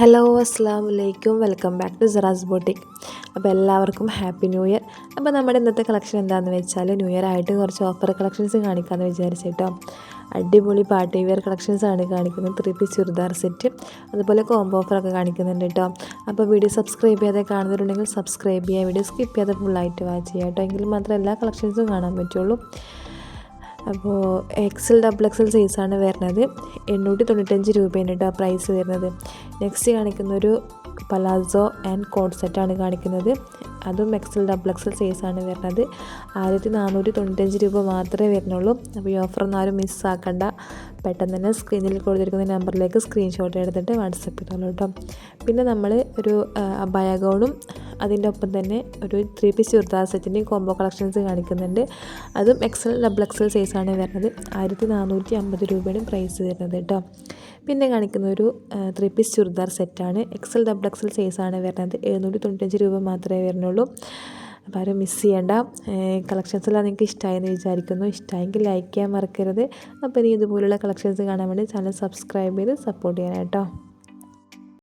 Hello അസ്സാം വലൈക്കും welcome back to Sara's boutique അപ്പോൾ എല്ലാവർക്കും ഹാപ്പി ന്യൂ ഇയർ അപ്പോൾ നമ്മുടെ ഇന്നത്തെ കളക്ഷൻ എന്താണെന്ന് വെച്ചാൽ ന്യൂ ഇയർ ആയിട്ട് കുറച്ച് ഓഫർ കളക്ഷൻസ് കാണിക്കാമെന്ന് വിചാരിച്ചിട്ടോ അടിപൊളി പാർട്ടി വെയർ ആണ് കാണിക്കുന്നത്. ത്രീ പീസ് ചുരിദാർ സെറ്റ് അതുപോലെ കോംബോ ഓഫറൊക്കെ കാണിക്കുന്നുണ്ട് കേട്ടോ. അപ്പോൾ വീഡിയോ സബ്സ്ക്രൈബ് ചെയ്യാതെ കാണുന്നവരുണ്ടെങ്കിൽ സബ്സ്ക്രൈബ് ചെയ്യുക. വീഡിയോ സ്കിപ്പ് ചെയ്യാതെ ഫുള്ളായിട്ട് വാച്ച് ചെയ്യുക കേട്ടോ. എങ്കിൽ മാത്രമേ എല്ലാ കളക്ഷൻസും കാണാൻ പറ്റുള്ളൂ. അപ്പോൾ എക്സൽ ഡബിൾ എക്സൽ സൈസാണ് വരുന്നത്. എണ്ണൂറ്റി തൊണ്ണൂറ്റഞ്ച് രൂപയാണ് കേട്ടോ പ്രൈസ് വരുന്നത്. നെക്സ്റ്റ് കാണിക്കുന്ന ഒരു പലാസോ ആൻഡ് കോഡ് സെറ്റാണ് കാണിക്കുന്നത്. അതും എക്സൽ ഡബിൾ എക്സൽ സൈസാണ് വരുന്നത്. ആയിരത്തി നാനൂറ്റി തൊണ്ണൂറ്റഞ്ച് രൂപ മാത്രമേ വരുന്നുള്ളൂ. അപ്പോൾ ഈ ഓഫർ ഒന്നും ആരും മിസ്സാക്കണ്ട പെട്ടെന്ന് തന്നെ സ്ക്രീനിൽ കൊടുത്തിരിക്കുന്ന നമ്പറിലേക്ക് സ്ക്രീൻഷോട്ട് എടുത്തിട്ട് വാട്സപ്പ് ചെയ്തോളൂ കേട്ടോ പിന്നെ നമ്മൾ ഒരു അബായ ഗൗണും അതിന്റെ ഒപ്പം തന്നെ ഒരു ത്രീ പീസ് ചുരിദാർ സെറ്റിന്റെയും കോംബോ കളക്ഷൻസ് കാണിക്കുന്നുണ്ട്. അതും എക്സൽ ഡബിൾ എക്സൽ സൈസാണ് വരുന്നത് ആയിരത്തി നാനൂറ്റി അമ്പത് രൂപയാണ് പ്രൈസ് വരുന്നത് കേട്ടോ പിന്നെ കാണിക്കുന്ന ഒരു ത്രീ പീസ് ചുരിദാർ സെറ്റാണ് എക്സൽ ഡബിൾ എക്സൽ സൈസാണ് വരുന്നത്. എഴുന്നൂറ്റി തൊണ്ണൂറ്റഞ്ച് രൂപ മാത്രമേ വരുന്നുള്ളൂ. അപ്പോൾ ആരും മിസ് ചെയ്യേണ്ട. കളക്ഷൻസെല്ലാം നിങ്ങൾക്ക് ഇഷ്ടമായെന്ന് വിചാരിക്കുന്നു. ഇഷ്ടമായെങ്കിൽ ലൈക്ക് ചെയ്യാൻ മറക്കരുത്. അപ്പോൾ ഇനി ഇതുപോലുള്ള കളക്ഷൻസ് കാണാൻ വേണ്ടി ചാനൽ സബ്സ്ക്രൈബ് ചെയ്ത് സപ്പോർട്ട് ചെയ്യാനായിട്ടോ